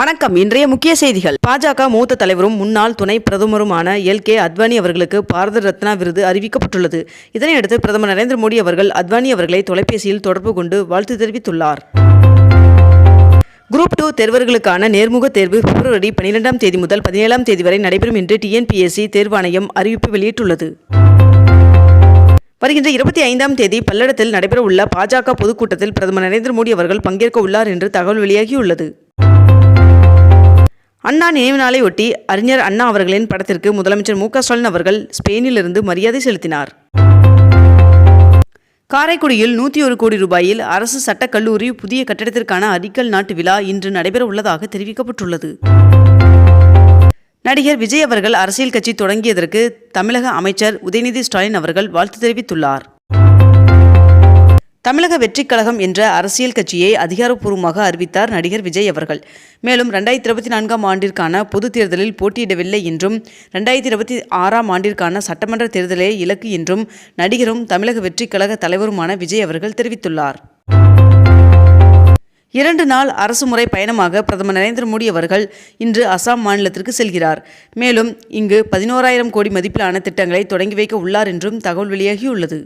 வணக்கம். இன்றைய முக்கிய செய்திகள். பாஜக மூத்த தலைவரும் முன்னாள் துணை பிரதமருமான எல். கே. அத்வானி அவர்களுக்கு பாரத ரத்னா விருது அறிவிக்கப்பட்டுள்ளது. இதனையடுத்து பிரதமர் நரேந்திர மோடி அவர்கள் அத்வானி அவர்களை தொலைபேசியில் தொடர்பு கொண்டு வாழ்த்து தெரிவித்துள்ளார். குரூப் டூ தேர்வர்களுக்கான நேர்முக தேர்வு பிப்ரவரி பனிரெண்டாம் தேதி முதல் பதினேழாம் தேதி வரை நடைபெறும் என்று டிஎன்பிஎஸ்சி தேர்வாணையம் அறிவிப்பு வெளியிட்டுள்ளது. வருகின்ற இருபத்தி ஐந்தாம் தேதி பல்லடத்தில் நடைபெறவுள்ள பாஜக பொதுக்கூட்டத்தில் பிரதமர் நரேந்திர மோடி அவர்கள் பங்கேற்க உள்ளார் என்று தகவல் வெளியாகியுள்ளது. அண்ணா நினைவு நாளை ஒட்டி அறிஞர் அண்ணா அவர்களின் படத்திற்கு முதலமைச்சர் மு க ஸ்டாலின் அவர்கள் ஸ்பெயினிலிருந்து மரியாதை செலுத்தினார். காரைக்குடியில் நூற்றி ஒரு கோடி ரூபாயில் அரசு சட்டக் கல்லூரி புதிய கட்டடத்திற்கான அடிக்கல் நாட்டு விழா இன்று நடைபெற உள்ளதாக தெரிவிக்கப்பட்டுள்ளது. நடிகர் விஜய் அவர்கள் அரசியல் கட்சி தொடங்கியதற்கு தமிழக அமைச்சர் உதயநிதி ஸ்டாலின் அவர்கள் வாழ்த்து தெரிவித்துள்ளார். தமிழக வெற்றிக் கழகம் என்ற அரசியல் கட்சியை அதிகாரப்பூர்வமாக அறிவித்தார் நடிகர் விஜய் அவர்கள். மேலும் ரெண்டாயிரத்தி இருபத்தி நான்காம் ஆண்டிற்கான பொதுத் தேர்தலில் போட்டியிடவில்லை என்றும் ரெண்டாயிரத்தி இருபத்தி ஆறாம் ஆண்டிற்கான சட்டமன்ற தேர்தலே இலக்கு என்றும் நடிகரும் தமிழக வெற்றிக் கழக தலைவருமான விஜய் அவர்கள் தெரிவித்துள்ளார். இரண்டு நாள் அரசுமுறை பயணமாக பிரதமர் நரேந்திர மோடி அவர்கள் இன்று அசாம் மாநிலத்திற்கு செல்கிறார். மேலும் இங்கு பதினோராயிரம் கோடி மதிப்பிலான திட்டங்களை தொடங்கி வைக்க உள்ளார் என்றும் தகவல் வெளியாகியுள்ளது.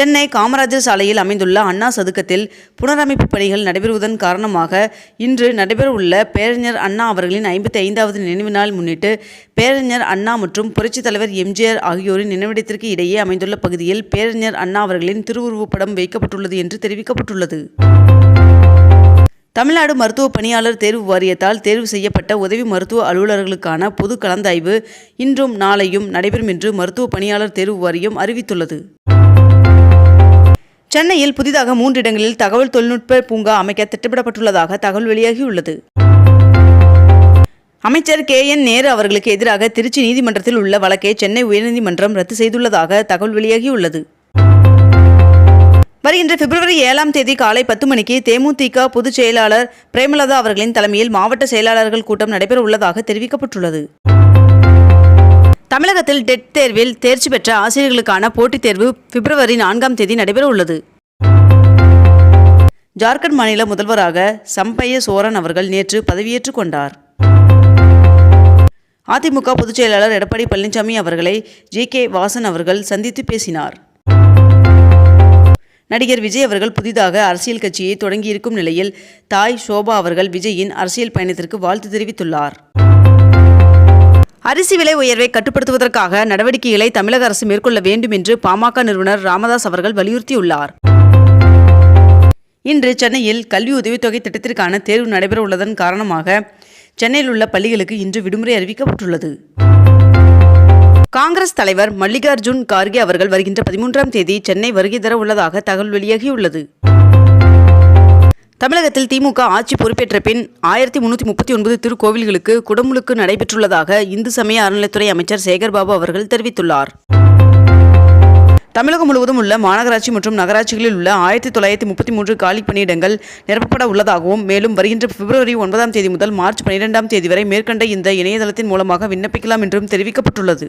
சென்னை காமராஜர் சாலையில் அமைந்துள்ள அண்ணா சதுக்கத்தில் புனரமைப்பு பணிகள் நடைபெறுவதன் காரணமாக இன்று நடைபெறவுள்ள பேரறிஞர் அண்ணா அவர்களின் ஐம்பத்தி ஐந்தாவது நினைவு நாள் முன்னிட்டு பேரறிஞர் அண்ணா மற்றும் புரட்சித் தலைவர் எம்ஜிஆர் ஆகியோரின் நினைவிடத்திற்கு இடையே அமைந்துள்ள பகுதியில் பேரறிஞர் அண்ணா அவர்களின் திருவுருவப்படம் வைக்கப்பட்டுள்ளது என்று தெரிவிக்கப்பட்டுள்ளது. தமிழ்நாடு மருத்துவ பணியாளர் தேர்வு வாரியத்தால் தேர்வு செய்யப்பட்ட உதவி மருத்துவ அலுவலர்களுக்கான பொது கலந்தாய்வு இன்றும் நாளையும் நடைபெறும் என்று மருத்துவ பணியாளர் தேர்வு வாரியம் அறிவித்துள்ளது. சென்னையில் புதிதாக மூன்று இடங்களில் தகவல் தொழில்நுட்ப பூங்கா அமைக்க திட்டமிடப்பட்டுள்ளதாக தகவல் வெளியாகியுள்ளது. அமைச்சர் கே. என். நேரு அவர்களுக்கு எதிராக திருச்சி நீதிமன்றத்தில் உள்ள வழக்கை சென்னை உயர்நீதிமன்றம் ரத்து செய்துள்ளதாக தகவல் வெளியாகியுள்ளது. வருகின்ற பிப்ரவரி ஏழாம் தேதி காலை பத்து மணிக்கு தேமுதிக பொதுச் செயலாளர் பிரேமலதா அவர்களின் தலைமையில் மாவட்ட செயலாளர்கள் கூட்டம் நடைபெற உள்ளதாக தெரிவிக்கப்பட்டுள்ளது. தமிழகத்தில் டெட் தேர்வில் தேர்ச்சி பெற்ற ஆசிரியர்களுக்கான போட்டித் தேர்வு பிப்ரவரி நான்காம் தேதி நடைபெற உள்ளது ஜார்க்கண்ட் மாநில முதல்வராக சம்பைய சோரன் அவர்கள் நேற்று பதவியேற்றுக் கொண்டார். அதிமுக பொதுச் செயலாளர் எடப்பாடி பழனிசாமி அவர்களை ஜி. கே. வாசன் அவர்கள் சந்தித்து பேசினார். நடிகர் விஜய் அவர்கள் புதிதாக அரசியல் கட்சியை தொடங்கியிருக்கும் நிலையில் தாய் ஷோபா அவர்கள் விஜயின் அரசியல் பயணத்திற்கு வாழ்த்து தெரிவித்துள்ளார். அரிசி விலை உயர்வை கட்டுப்படுத்துவதற்காக நடவடிக்கைகளை தமிழக அரசு மேற்கொள்ள வேண்டும் என்று பாமக நிறுவனர் ராமதாஸ் அவர்கள் வலியுறுத்தியுள்ளார். இன்று சென்னையில் கல்வி உதவித்தொகை திட்டத்திற்கான தேர்வு நடைபெற உள்ளதன் காரணமாக சென்னையில் உள்ள பள்ளிகளுக்கு இன்று விடுமுறை அறிவிக்கப்பட்டுள்ளது. காங்கிரஸ் தலைவர் மல்லிகார்ஜுன் கார்கே அவர்கள் வருகின்ற பதிமூன்றாம் தேதி சென்னை வருகை தர உள்ளதாக தகவல் வெளியாகியுள்ளது. தமிழகத்தில் திமுக ஆட்சி பொறுப்பேற்ற பின் ஆயிரத்தி முன்னூற்றி முப்பத்தி ஒன்பது திருக்கோவில்களுக்கு குடமுழுக்கு நடைபெற்றுள்ளதாக இந்து சமய அறநிலைத்துறை அமைச்சர் சேகர்பாபு அவர்கள் தெரிவித்துள்ளார். தமிழகம் முழுவதும் உள்ள மாநகராட்சி மற்றும் நகராட்சிகளில் உள்ள ஆயிரத்தி தொள்ளாயிரத்தி முப்பத்தி மூன்று காலி பணியிடங்கள் நிரப்பப்பட உள்ளதாகவும் மேலும் வருகின்ற பிப்ரவரி ஒன்பதாம் தேதி முதல் மார்ச் பன்னிரெண்டாம் தேதி வரை மேற்கண்ட இந்த இணையதளத்தின் மூலமாக விண்ணப்பிக்கலாம் என்றும் தெரிவிக்கப்பட்டுள்ளது.